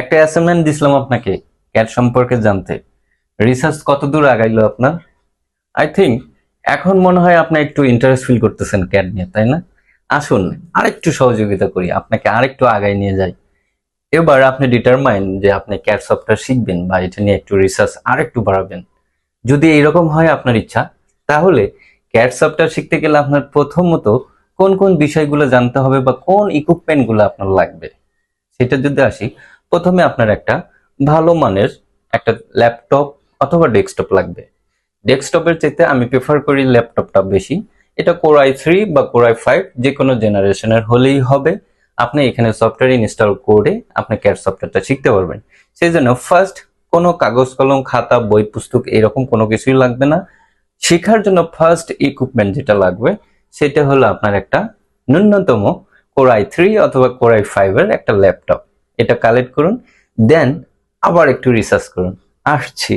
একটা অ্যাসাইনমেন্ট দিছিলাম আপনাকে ক্যাট সম্পর্কে জানতে। রিসার্চ কত দূর আগাইলো আপনার? আই থিঙ্ক এখন মনে হয় আপনি একটু ইন্টারেস্ট ফিল করতেছেন ক্যাট নিয়ে, তাই না? আসুন, আরেকটু সহযোগিতা করি, আপনাকে আরেকটু আগায় নিয়ে যাই। এবার আপনি ডিটারমাইন যে আপনি ক্যাট সফটওয়্যার শিখবেন বা এটা নিয়ে একটু রিসার্চ আরেকটু বাড়াবেন। যদি এইরকম হয় আপনার ইচ্ছা, তাহলে ক্যাট সফটওয়্যার শিখতে গেলে আপনার প্রথমত কোন কোন বিষয়গুলো জানতে হবে বা কোন ইকুইপমেন্টগুলো আপনার লাগবে? সেটা যদি আসি প্রথমে আপনার একটা ভালো মানের একটা ল্যাপটপ অথবা ডেস্কটপ লাগবে। ডেস্কটপের চাইতে আমি প্রেফার করি ল্যাপটপটা বেশি। এটা কোরাই থ্রি বা কোরাই ফাইভ যে কোনো জেনারেশনের হলেই হবে। আপনি এখানে সফটওয়্যার ইনস্টল করে আপনি ক্যাট সফটওয়্যারটা শিখতে পারবেন। সেই জন্য ফার্স্ট কোনো কাগজ, কলম, খাতা, বই, পুস্তক এরকম কোনো কিছুই লাগবে না। শেখার জন্য ফার্স্ট ইকুইপমেন্ট যেটা লাগবে, সেটা হলো আপনার একটা ন্যূনতম কোরাই থ্রি অথবা কোরাই ফাইভের একটা ল্যাপটপ। এটা কালেক্ট করুন দেন আবার একটু রিসার্চ করুন। আসছি।